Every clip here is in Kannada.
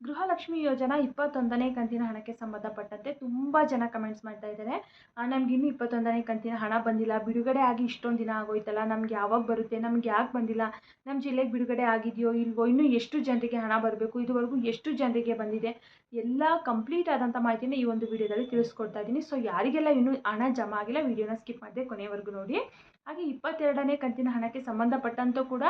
ಗೃಹಲಕ್ಷ್ಮಿ ಯೋಜನಾ ಇಪ್ಪತ್ತೊಂದನೇ ಕಂತಿನ ಹಣಕ್ಕೆ ಸಂಬಂಧಪಟ್ಟಂತೆ ತುಂಬ ಜನ ಕಮೆಂಟ್ಸ್ ಮಾಡ್ತಾ ಇದ್ದಾರೆ. ನಮ್ಗೆ ಇನ್ನೂ ಇಪ್ಪತ್ತೊಂದನೇ ಕಂತಿನ ಹಣ ಬಂದಿಲ್ಲ. ಬಿಡುಗಡೆ ಆಗಿ ಇಷ್ಟೊಂದು ದಿನ ಆಗೋಯ್ತಲ್ಲ. ನಮ್ಗೆ ಯಾವಾಗ ಬರುತ್ತೆ? ನಮ್ಗೆ ಯಾಕೆ ಬಂದಿಲ್ಲ? ನಮ್ಮ ಜಿಲ್ಲೆಗೆ ಬಿಡುಗಡೆ ಆಗಿದೆಯೋ ಇಲ್ವೋ? ಇನ್ನೂ ಎಷ್ಟು ಜನರಿಗೆ ಹಣ ಬರಬೇಕು? ಇದುವರೆಗೂ ಎಷ್ಟು ಜನರಿಗೆ ಬಂದಿದೆ? ಎಲ್ಲ ಕಂಪ್ಲೀಟ್ ಆದಂಥ ಮಾಹಿತಿನ ಈ ಒಂದು ವಿಡಿಯೋದಲ್ಲಿ ತಿಳಿಸ್ಕೊಡ್ತಾ ಇದ್ದೀನಿ. ಸೊ ಯಾರಿಗೆಲ್ಲ ಇನ್ನೂ ಹಣ ಜಮಾ ಆಗಿಲ್ಲ ವಿಡಿಯೋನ ಸ್ಕಿಪ್ ಮಾಡಿದೆ ಕೊನೆವರೆಗೂ ನೋಡಿ. ಹಾಗೆ ಇಪ್ಪತ್ತೆರಡನೇ ಕಂತಿನ ಹಣಕ್ಕೆ ಸಂಬಂಧಪಟ್ಟಂತೂ ಕೂಡ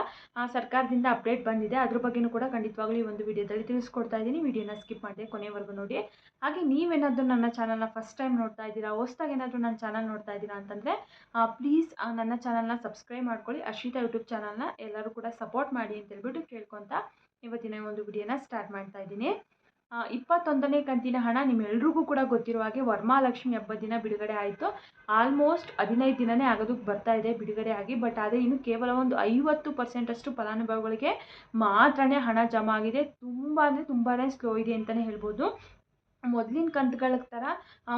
ಸರ್ಕಾರದಿಂದ ಅಪ್ಡೇಟ್ ಬಂದಿದೆ. ಅದ್ರ ಬಗ್ಗೆನೂ ಕೂಡ ಖಂಡಿತವಾಗ್ಲೂ ಈ ಒಂದು ವಿಡಿಯೋದಲ್ಲಿ ತಿಳಿಸ್ಕೊಡ್ತಾ ಇದ್ದೀನಿ. ವಿಡಿಯೋನ ಸ್ಕಿಪ್ ಮಾಡಿದೆ ಕೊನೆವರೆಗೂ ನೋಡಿ. ಹಾಗೆ ನೀವೇನಾದರೂ ನನ್ನ ಚಾನಲ್ನ ಫಸ್ಟ್ ಟೈಮ್ ನೋಡ್ತಾ ಇದ್ದೀರಾ, ಹೊಸ್ದಾಗ ಏನಾದರೂ ನನ್ನ ಚಾನಲ್ ನೋಡ್ತಾ ಇದ್ದೀರಾ ಅಂತಂದರೆ ಪ್ಲೀಸ್ ನನ್ನ ಚಾನಲ್ನ ಸಬ್ಸ್ಕ್ರೈಬ್ ಮಾಡ್ಕೊಳ್ಳಿ. ಅಶ್ವಿತಾ ಯೂಟ್ಯೂಬ್ ಚಾನಲ್ನ ಎಲ್ಲರೂ ಕೂಡ ಸಪೋರ್ಟ್ ಮಾಡಿ ಅಂತ ಹೇಳ್ಬಿಟ್ಟು ಕೇಳ್ಕೊತ ಇವತ್ತಿನ ಒಂದು ವಿಡಿಯೋನ ಸ್ಟಾರ್ಟ್ ಮಾಡ್ತಾ ಇದ್ದೀನಿ. ಇಪ್ಪತ್ತೊಂದನೇ ಕಂತಿನ ಹಣ ನಿಮ್ಮೆಲ್ರಿಗೂ ಕೂಡ ಗೊತ್ತಿರುವ ಹಾಗೆ ವರಮಹಾಲಕ್ಷ್ಮಿ ಹಬ್ಬದ ದಿನ ಬಿಡುಗಡೆ ಆಯಿತು. ಆಲ್ಮೋಸ್ಟ್ ಹದಿನೈದು ದಿನನೇ ಆಗೋದಕ್ಕೆ ಬರ್ತಾ ಇದೆ ಬಿಡುಗಡೆ ಆಗಿ, ಬಟ್ ಆದರೆ ಇನ್ನು ಕೇವಲ ಒಂದು ಐವತ್ತು ಪರ್ಸೆಂಟಷ್ಟು ಫಲಾನುಭವಿಗಳಿಗೆ ಮಾತ್ರನೇ ಹಣ ಜಮಾ ಆಗಿದೆ. ತುಂಬ ಅಂದರೆ ತುಂಬಾ ಸ್ಲೋ ಇದೆ ಅಂತಲೇ ಹೇಳ್ಬೋದು. ಮೊದಲಿನ ಕಂತುಗಳ ಥರ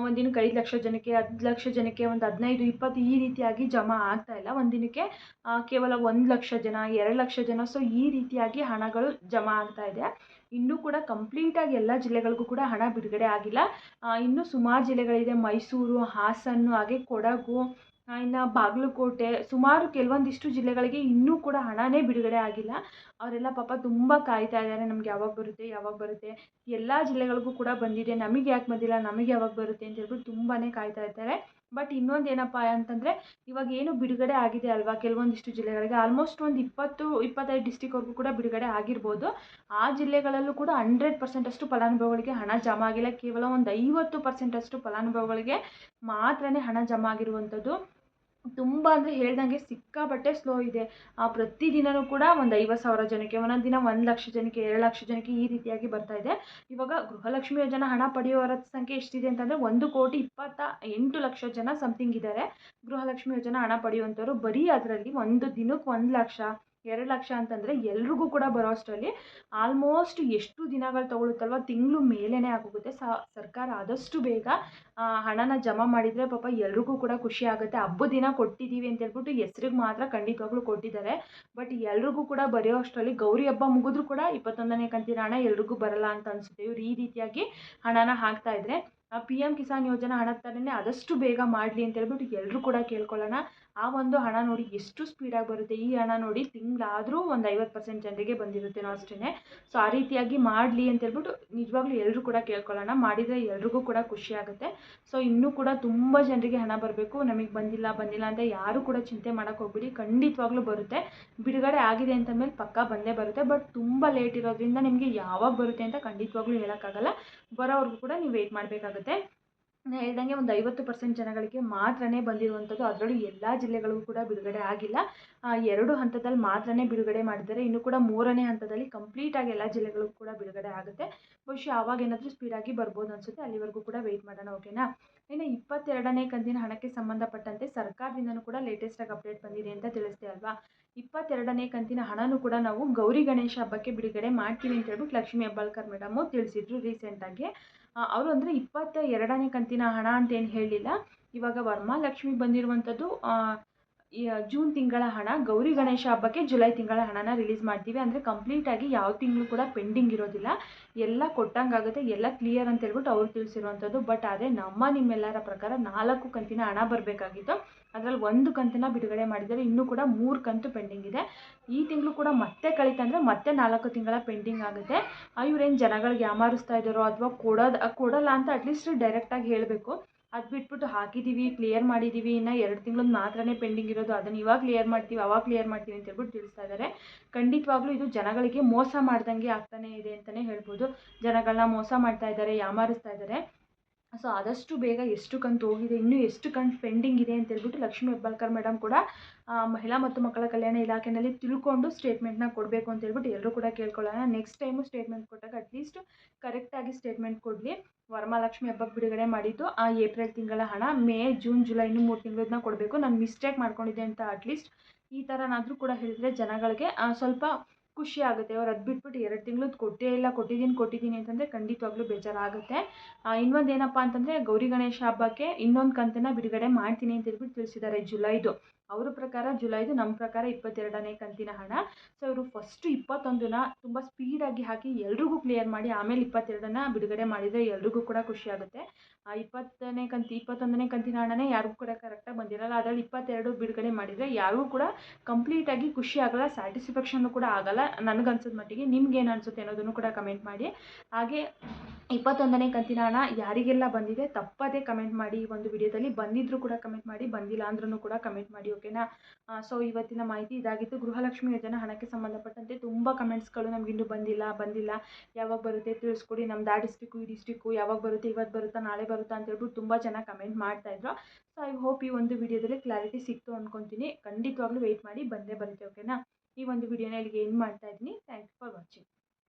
ಒಂದಿನಕ್ಕೆ ಐದು ಲಕ್ಷ ಜನಕ್ಕೆ ಹತ್ತು ಲಕ್ಷ ಜನಕ್ಕೆ ಒಂದು ಹದಿನೈದು, ಇಪ್ಪತ್ತು ಈ ರೀತಿಯಾಗಿ ಜಮಾ ಆಗ್ತಾ ಇಲ್ಲ. ಒಂದಿನಕ್ಕೆ ಕೇವಲ ಒಂದು ಲಕ್ಷ ಜನ, ಎರಡು ಲಕ್ಷ ಜನ ಸೊ ಈ ರೀತಿಯಾಗಿ ಹಣಗಳು ಜಮಾ ಆಗ್ತಾ ಇದೆ. ಇನ್ನೂ ಕೂಡ ಕಂಪ್ಲೀಟಾಗಿ ಎಲ್ಲ ಜಿಲ್ಲೆಗಳಿಗೂ ಕೂಡ ಹಣ ಬಿಡುಗಡೆ ಆಗಿಲ್ಲ. ಇನ್ನೂ ಸುಮಾರು ಜಿಲ್ಲೆಗಳಿದೆ. ಮೈಸೂರು, ಹಾಸನ, ಹಾಗೆ ಕೊಡಗು ಇನ್ನು ಬಾಗಲಕೋಟೆ, ಸುಮಾರು ಕೆಲವೊಂದಿಷ್ಟು ಜಿಲ್ಲೆಗಳಿಗೆ ಇನ್ನೂ ಕೂಡ ಹಣನೇ ಬಿಡುಗಡೆ ಆಗಿಲ್ಲ. ಅವರೆಲ್ಲ ಪಾಪ ತುಂಬ ಕಾಯ್ತಾ ಇದ್ದಾರೆ. ನಮ್ಗೆ ಯಾವಾಗ ಬರುತ್ತೆ ಯಾವಾಗ ಬರುತ್ತೆ? ಎಲ್ಲ ಜಿಲ್ಲೆಗಳಿಗೂ ಕೂಡ ಬಂದಿದೆ. ನಮಗೆ ಯಾಕೆ ಬಂದಿಲ್ಲ? ನಮಗೆ ಯಾವಾಗ ಬರುತ್ತೆ ಅಂತ ಹೇಳ್ಬಿಟ್ಟು ತುಂಬಾ ಕಾಯ್ತಾ ಇರ್ತಾರೆ ಬಟ್ ಇನ್ನೊಂದು ಏನಪ್ಪ ಅಂತಂದರೆ, ಇವಾಗ ಏನು ಬಿಡುಗಡೆ ಆಗಿದೆ ಅಲ್ವಾ ಕೆಲವೊಂದಿಷ್ಟು ಜಿಲ್ಲೆಗಳಿಗೆ? ಆಲ್ಮೋಸ್ಟ್ ಒಂದು ಇಪ್ಪತ್ತು, ಇಪ್ಪತ್ತೈದು ಡಿಸ್ಟಿಕ್ವರೆಗೂ ಕೂಡ ಬಿಡುಗಡೆ ಆಗಿರ್ಬೋದು. ಆ ಜಿಲ್ಲೆಗಳಲ್ಲೂ ಕೂಡ ಹಂಡ್ರೆಡ್ ಪರ್ಸೆಂಟಷ್ಟು ಫಲಾನುಭವಿಗಳಿಗೆ ಹಣ ಜಮಾ ಆಗಿಲ್ಲ. ಕೇವಲ ಒಂದು ಐವತ್ತು ಪರ್ಸೆಂಟಷ್ಟು ಫಲಾನುಭವಿಗಳಿಗೆ ಮಾತ್ರನೇ ಹಣ ಜಮಾ ಆಗಿರುವಂಥದ್ದು. ತುಂಬ ಅಂದರೆ ಹೇಳ್ದಂಗೆ ಸಿಕ್ಕಾಪಟ್ಟೆ ಸ್ಲೋ ಇದೆ. ಆ ಪ್ರತಿದಿನವೂ ಕೂಡ ಒಂದು ಐವತ್ತು ಸಾವಿರ ಜನಕ್ಕೆ, ಒಂದೊಂದು ದಿನ ಒಂದು ಲಕ್ಷ ಜನಕ್ಕೆ, ಎರಡು ಲಕ್ಷ ಜನಕ್ಕೆ ಈ ರೀತಿಯಾಗಿ ಬರ್ತಾ ಇದೆ. ಇವಾಗ ಗೃಹಲಕ್ಷ್ಮಿ ಯೋಜನೆ ಹಣ ಪಡೆಯುವವರ ಸಂಖ್ಯೆ ಎಷ್ಟಿದೆ ಅಂತಂದರೆ ಒಂದು ಕೋಟಿ ಇಪ್ಪತ್ತ ಎಂಟು ಲಕ್ಷ ಜನ ಸಮ್ಥಿಂಗ್ ಇದ್ದಾರೆ. ಗೃಹಲಕ್ಷ್ಮಿ ಯೋಜನೆ ಹಣ ಪಡೆಯುವಂಥವ್ರು ಬರೀ ಅದರಲ್ಲಿ ಒಂದು ದಿನಕ್ಕೆ ಒಂದು ಲಕ್ಷ ಎರಡು ಲಕ್ಷ ಅಂತಂದರೆ ಎಲ್ರಿಗೂ ಕೂಡ ಬರೋ ಅಷ್ಟರಲ್ಲಿ ಆಲ್ಮೋಸ್ಟ್ ಎಷ್ಟು ದಿನಗಳು ತಗೊಳುತ್ತಲ್ವ ತಿಂಗಳು ಮೇಲೇ ಆಗೋಗುತ್ತೆ. ಸರ್ಕಾರ ಆದಷ್ಟು ಬೇಗ ಹಣನ ಜಮಾ ಮಾಡಿದರೆ ಪಾಪ ಎಲ್ರಿಗೂ ಕೂಡ ಖುಷಿ ಆಗುತ್ತೆ. ಹಬ್ಬದ ದಿನ ಕೊಟ್ಟಿದ್ದೀವಿ ಅಂತ ಹೇಳ್ಬಿಟ್ಟು ಹೆಸ್ರಿಗೆ ಮಾತ್ರ ಖಂಡಿತವಾಗ್ಲೂ ಕೊಟ್ಟಿದ್ದಾರೆ. ಬಟ್ ಎಲ್ರಿಗೂ ಕೂಡ ಬರೆಯೋ ಅಷ್ಟರಲ್ಲಿ ಗೌರಿ ಹಬ್ಬ ಮುಗಿದ್ರು ಕೂಡ ಇಪ್ಪತ್ತೊಂದನೇ ಕಂತಿನ ಹಣ ಎಲ್ರಿಗೂ ಬರಲ್ಲ ಅಂತ ಅನಿಸುತ್ತೆ. ಇವ್ರು ಈ ರೀತಿಯಾಗಿ ಹಣನ ಹಾಕ್ತಾ ಇದ್ರೆ ಪಿ ಎಂ ಕಿಸಾನ್ ಯೋಜನಾ ಹಣದ ಥರನೇ ಆದಷ್ಟು ಬೇಗ ಮಾಡಲಿ ಅಂತ ಹೇಳ್ಬಿಟ್ಟು ಎಲ್ಲರೂ ಕೂಡ ಕೇಳ್ಕೊಳ್ಳೋಣ. ಆ ಒಂದು ಹಣ ನೋಡಿ ಎಷ್ಟು ಸ್ಪೀಡಾಗಿ ಬರುತ್ತೆ? ಈ ಹಣ ನೋಡಿ ತಿಂಗಳಾದರೂ ಒಂದು ಐವತ್ತು ಪರ್ಸೆಂಟ್ ಜನರಿಗೆ ಬಂದಿರುತ್ತೇನೋ ಅಷ್ಟೇ ಸೊ ಆ ರೀತಿಯಾಗಿ ಮಾಡಲಿ ಅಂತ ಹೇಳ್ಬಿಟ್ಟು ನಿಜವಾಗ್ಲೂ ಎಲ್ಲರೂ ಕೂಡ ಕೇಳ್ಕೊಳ್ಳೋಣ. ಮಾಡಿದರೆ ಎಲ್ರಿಗೂ ಕೂಡ ಖುಷಿ ಆಗುತ್ತೆ. ಸೊ ಇನ್ನೂ ಕೂಡ ತುಂಬ ಜನರಿಗೆ ಹಣ ಬರಬೇಕು. ನಮಗೆ ಬಂದಿಲ್ಲ ಬಂದಿಲ್ಲ ಅಂತ ಯಾರೂ ಕೂಡ ಚಿಂತೆ ಮಾಡೋಕ್ಕೆ ಹೋಗ್ಬಿಡಿ. ಖಂಡಿತವಾಗ್ಲೂ ಬರುತ್ತೆ. ಬಿಡುಗಡೆ ಆಗಿದೆ ಅಂತ ಮೇಲೆ ಪಕ್ಕಾ ಬಂದೇ ಬರುತ್ತೆ. ಬಟ್ ತುಂಬ ಲೇಟ್ ಇರೋದ್ರಿಂದ ನಿಮಗೆ ಯಾವಾಗ ಬರುತ್ತೆ ಅಂತ ಖಂಡಿತವಾಗ್ಲೂ ಹೇಳೋಕ್ಕಾಗಲ್ಲ. ಬರೋವರೆಗೂ ಕೂಡ ನೀವು ವೆಯ್ಟ್ ಮಾಡಬೇಕಾಗುತ್ತೆ. ನಾನು ಹೇಳ್ದಂಗೆ ಒಂದು ಐವತ್ತು ಪರ್ಸೆಂಟ್ ಜನಗಳಿಗೆ ಮಾತ್ರನೇ ಬಂದಿರುವಂಥದ್ದು ಅದರಲ್ಲೂ ಎಲ್ಲ ಜಿಲ್ಲೆಗಳಿಗೂ ಕೂಡ ಬಿಡುಗಡೆ ಆಗಿಲ್ಲ. ಎರಡು ಹಂತದಲ್ಲಿ ಮಾತ್ರನೇ ಬಿಡುಗಡೆ ಮಾಡಿದ್ದಾರೆ. ಇನ್ನು ಕೂಡ ಮೂರನೇ ಹಂತದಲ್ಲಿ ಕಂಪ್ಲೀಟಾಗಿ ಎಲ್ಲ ಜಿಲ್ಲೆಗಳಿಗೂ ಕೂಡ ಬಿಡುಗಡೆ ಆಗುತ್ತೆ. ಬಹುಶಃ ಆವಾಗ ಏನಾದರೂ ಸ್ಪೀಡಾಗಿ ಬರ್ಬೋದು ಅನಿಸುತ್ತೆ. ಅಲ್ಲಿವರೆಗೂ ಕೂಡ ವೆಯ್ಟ್ ಮಾಡೋಣ ಓಕೆನಾ ಇನ್ನು ಇಪ್ಪತ್ತೆರಡನೇ ಕಂತಿನ ಹಣಕ್ಕೆ ಸಂಬಂಧಪಟ್ಟಂತೆ ಸರ್ಕಾರದಿಂದನೂ ಕೂಡ ಲೇಟೆಸ್ಟಾಗಿ ಅಪ್ಡೇಟ್ ಬಂದಿದೆ ಅಂತ ತಿಳಿಸ್ತೆ ಅಲ್ವಾ? ಇಪ್ಪತ್ತೆರಡನೇ ಕಂತಿನ ಹಣನೂ ಕೂಡ ನಾವು ಗೌರಿ ಗಣೇಶ ಹಬ್ಬಕ್ಕೆ ಬಿಡುಗಡೆ ಮಾಡ್ತೀವಿ ಅಂತ ಹೇಳ್ಬಿಟ್ಟು ಲಕ್ಷ್ಮೀ ಹೆಬ್ಬಾಳ್ಕರ್ ಮೇಡಮು ತಿಳಿಸಿದ್ರು ರೀಸೆಂಟಾಗಿ ಅವರು ಅಂದರೆ ಇಪ್ಪತ್ತ ಎರಡನೇ ಕಂತಿನ ಹಣ ಅಂತೇನು ಹೇಳಲಿಲ್ಲ. ಇವಾಗ ವರಮಹಾಲಕ್ಷ್ಮಿ ಬಂದಿರುವಂಥದ್ದು ಈ ಜೂನ್ ತಿಂಗಳ ಹಣ ಗೌರಿ ಗಣೇಶ ಹಬ್ಬಕ್ಕೆ ಜುಲೈ ತಿಂಗಳ ಹಣನ ರಿಲೀಸ್ ಮಾಡ್ತೀವಿ. ಅಂದರೆ ಕಂಪ್ಲೀಟಾಗಿ ಯಾವ ತಿಂಗಳು ಕೂಡ ಪೆಂಡಿಂಗ್ ಇರೋದಿಲ್ಲ. ಎಲ್ಲ ಕೊಟ್ಟಂಗಾಗುತ್ತೆ ಎಲ್ಲ ಕ್ಲಿಯರ್ ಅಂತ ಹೇಳ್ಬಿಟ್ಟು ಅವ್ರು ತಿಳಿಸಿರುವಂಥದ್ದು. ಬಟ್ ಆದರೆ ನಮ್ಮ ನಿಮ್ಮೆಲ್ಲರ ಪ್ರಕಾರ ನಾಲ್ಕು ಕಂತಿನ ಹಣ ಬರಬೇಕಾಗಿತ್ತು. ಅದರಲ್ಲಿ ಒಂದು ಕಂತನ್ನ ಬಿಡುಗಡೆ ಮಾಡಿದ್ದಾರೆ. ಇನ್ನೂ ಕೂಡ ಮೂರು ಕಂತು ಪೆಂಡಿಂಗ್ ಇದೆ. ಈ ತಿಂಗಳು ಕೂಡ ಮತ್ತೆ ಕಳೀತಂದರೆ ಮತ್ತೆ ನಾಲ್ಕು ತಿಂಗಳ ಪೆಂಡಿಂಗ್ ಆಗುತ್ತೆ. ಇವ್ರೇನು ಜನಗಳಿಗೆ ಯಾಮಾರಿಸ್ತಾ ಇದ್ದಾರೋ ಅಥವಾ ಕೊಡೋದು, ಕೊಡಲ್ಲ ಅಂತ ಅಟ್ಲೀಸ್ಟ್ ಡೈರೆಕ್ಟಾಗಿ ಹೇಳಬೇಕು. ಅದು ಬಿಟ್ಬಿಟ್ಟು ಹಾಕಿದ್ದೀವಿ ಕ್ಲಿಯರ್ ಮಾಡಿದ್ದೀವಿ ಇನ್ನು ಎರಡು ತಿಂಗಳು ಮಾತ್ರನೇ ಪೆಂಡಿಂಗ್ ಇರೋದು. ಅದನ್ನು ಇವಾಗ ಕ್ಲಿಯರ್ ಮಾಡ್ತೀವಿ, ಅವಾಗ ಕ್ಲಿಯರ್ ಮಾಡ್ತೀವಿ ಅಂತ ಹೇಳ್ಬಿಟ್ಟು ತಿಳಿಸ್ತಾ ಇದ್ದಾರೆ ಖಂಡಿತವಾಗ್ಲೂ ಇದು ಜನಗಳಿಗೆ ಮೋಸ ಮಾಡ್ದಂಗೆ ಆಗ್ತಾನೇ ಇದೆ ಅಂತಲೇ ಹೇಳ್ಬೋದು. ಜನಗಳನ್ನ ಮೋಸ ಮಾಡ್ತಾ ಇದ್ದಾರೆ ಯಾಮಾರಿಸ್ತಾ ಇದ್ದಾರೆ ಸೊ ಆದಷ್ಟು ಬೇಗ ಎಷ್ಟು ಕಂತು ಹೋಗಿದೆ, ಇನ್ನೂ ಎಷ್ಟು ಕಂತು ಪೆಂಡಿಂಗ್ ಇದೆ ಅಂತ ಹೇಳ್ಬಿಟ್ಟು ಲಕ್ಷ್ಮೀ ಹೆಬ್ಬಾಳ್ಕರ್ ಮೇಡಮ್ ಕೂಡ ಮಹಿಳಾ ಮತ್ತು ಮಕ್ಕಳ ಕಲ್ಯಾಣ ಇಲಾಖೆಯಲ್ಲಿ ತಿಳ್ಕೊಂಡು ಸ್ಟೇಟ್ಮೆಂಟ್ನ ಕೊಡಬೇಕು ಅಂತ ಹೇಳ್ಬಿಟ್ಟು ಎಲ್ಲರೂ ಕೂಡ ಕೇಳ್ಕೊಳ್ಳೋಣ. ನೆಕ್ಸ್ಟ್ ಟೈಮು ಸ್ಟೇಟ್ಮೆಂಟ್ ಕೊಟ್ಟಾಗ ಅಟ್ಲೀಸ್ಟ್ ಕರೆಕ್ಟಾಗಿ ಸ್ಟೇಟ್ಮೆಂಟ್ ಕೊಡಲಿ. ವರಮಹಾಲಕ್ಷ್ಮಿ ಹಬ್ಬಕ್ಕೆ ಬಿಡುಗಡೆ ಮಾಡಿದ್ದು, ಆ, ಏಪ್ರಿಲ್ ತಿಂಗಳ ಹಣ, ಮೇ, ಜೂನ್, ಜುಲೈ ಇನ್ನೂ ಮೂರು ತಿಂಗಳದನ್ನ ಕೊಡಬೇಕು. ನಾನು ಮಿಸ್ಟೇಕ್ ಮಾಡ್ಕೊಂಡಿದ್ದೆ ಅಂತ ಅಟ್ಲೀಸ್ಟ್ ಈ ಥರನಾದರೂ ಕೂಡ ಹೇಳಿದರೆ ಜನಗಳಿಗೆ ಸ್ವಲ್ಪ ಖುಷಿ ಆಗುತ್ತೆ. ಅವ್ರು ಅದು ಬಿಟ್ಬಿಟ್ಟು ಎರಡು ತಿಂಗಳು ಕೊಟ್ಟೇ ಇಲ್ಲ ಕೊಟ್ಟಿದ್ದೀನಿ ಕೊಟ್ಟಿದ್ದೀನಿ ಅಂತಂದರೆ ಖಂಡಿತವಾಗ್ಲೂ ಬೇಜಾರಾಗುತ್ತೆ. ಇನ್ನೊಂದು ಏನಪ್ಪ ಅಂತಂದರೆ ಗೌರಿ ಗಣೇಶ ಹಬ್ಬಕ್ಕೆ ಇನ್ನೊಂದು ಕಂತನ್ನು ಬಿಡುಗಡೆ ಮಾಡ್ತೀನಿ ಅಂತ ಹೇಳ್ಬಿಟ್ಟು ತಿಳಿಸಿದ್ದಾರೆ ಜುಲೈದು. ಅವ್ರ ಪ್ರಕಾರ ಜುಲೈದು ನಮ್ಮ ಪ್ರಕಾರ ಇಪ್ಪತ್ತೆರಡನೇ ಕಂತಿನ ಹಣ. ಸೊ ಇವರು ಫಸ್ಟು ಇಪ್ಪತ್ತೊಂದನ್ನ ತುಂಬ ಸ್ಪೀಡಾಗಿ ಹಾಕಿ ಎಲ್ರಿಗೂ ಕ್ಲಿಯರ್ ಮಾಡಿ ಆಮೇಲೆ ಇಪ್ಪತ್ತೆರಡನ್ನ ಬಿಡುಗಡೆ ಮಾಡಿದರೆ ಎಲ್ರಿಗೂ ಕೂಡ ಖುಷಿ ಆಗುತ್ತೆ. ಆ, ಇಪ್ಪತ್ತನೇ ಕಂತಿ, ಇಪ್ಪತ್ತೊಂದನೇ ಕಂತಿನ ಹಣನೇ ಯಾರಿಗೂ ಕೂಡ ಕರೆಕ್ಟಾಗಿ ಬಂದಿರಲ್ಲ. ಅದರಲ್ಲಿ ಇಪ್ಪತ್ತೆರಡು ಬಿಡುಗಡೆ ಮಾಡಿದರೆ ಯಾರಿಗೂ ಕೂಡ ಕಂಪ್ಲೀಟಾಗಿ ಖುಷಿ ಆಗಲ್ಲ ಸ್ಯಾಟಿಸ್ಫ್ಯಾಕ್ಷನ್ನು ಕೂಡ ಆಗಲ್ಲ. ನನಗನ್ಸಿದ ಮಟ್ಟಿಗೆ ನಿಮ್ಗೇನು ಅನ್ಸುತ್ತೆ ಅನ್ನೋದನ್ನು ಕೂಡ ಕಮೆಂಟ್ ಮಾಡಿ. ಹಾಗೆ ಇಪ್ಪತ್ತೊಂದನೇ ಕಂತಿನ ಹಣ ಯಾರಿಗೆಲ್ಲ ಬಂದಿದೆ ತಪ್ಪದೇ ಕಮೆಂಟ್ ಮಾಡಿ ಈ ಒಂದು ವಿಡಿಯೋದಲ್ಲಿ. ಬಂದಿದ್ದರೂ ಕೂಡ ಕಮೆಂಟ್ ಮಾಡಿ, ಬಂದಿಲ್ಲ ಅಂದ್ರೂ ಕೂಡ ಕಮೆಂಟ್ ಮಾಡಿ ಓಕೆನಾ ಸೊ ಇವತ್ತಿನ ಮಾಹಿತಿ ಇದಾಗಿತ್ತು. ಗೃಹಲಕ್ಷ್ಮಿ ಯೋಜನಾ ಹಣಕ್ಕೆ ಸಂಬಂಧಪಟ್ಟಂತೆ ತುಂಬ ಕಮೆಂಟ್ಸ್ಗಳು ನಮ್ಗೆ ಇನ್ನು ಬಂದಿಲ್ಲ ಬಂದಿಲ್ಲ. ಯಾವಾಗ ಬರುತ್ತೆ ತಿಳಿಸ್ಕೊಡಿ. ನಮ್ದು ಆ ಡಿಸ್ಟಿಕ್ಕು ಈ ಡಿಸ್ಟಿಕ್ಕು ಯಾವಾಗ ಬರುತ್ತೆ ಇವತ್ತು ಬರುತ್ತಾ, ನಾಳೆ ಬರುತ್ತಾ ಅಂತ ಹೇಳ್ಬಿಟ್ಟು ತುಂಬ ಜನ ಕಮೆಂಟ್ ಮಾಡ್ತಾಯಿದ್ರು ಸೊ ಐ ಹೋಪ್ ಈ ಒಂದು ವಿಡಿಯೋದಲ್ಲಿ ಕ್ಲಾರಿಟಿ ಸಿಕ್ತು ಅಂದ್ಕೊತೀನಿ ಖಂಡಿತವಾಗ್ಲೂ ವೆಯ್ಟ್ ಮಾಡಿ ಬಂದೇ ಬರುತ್ತೆ ಓಕೆನಾ ಈ ಒಂದು ವಿಡಿಯೋನ ಇಲ್ಲಿಗೆ ಏನು ಮಾಡ್ತಾ ಇದ್ದೀನಿ. Thanks for watching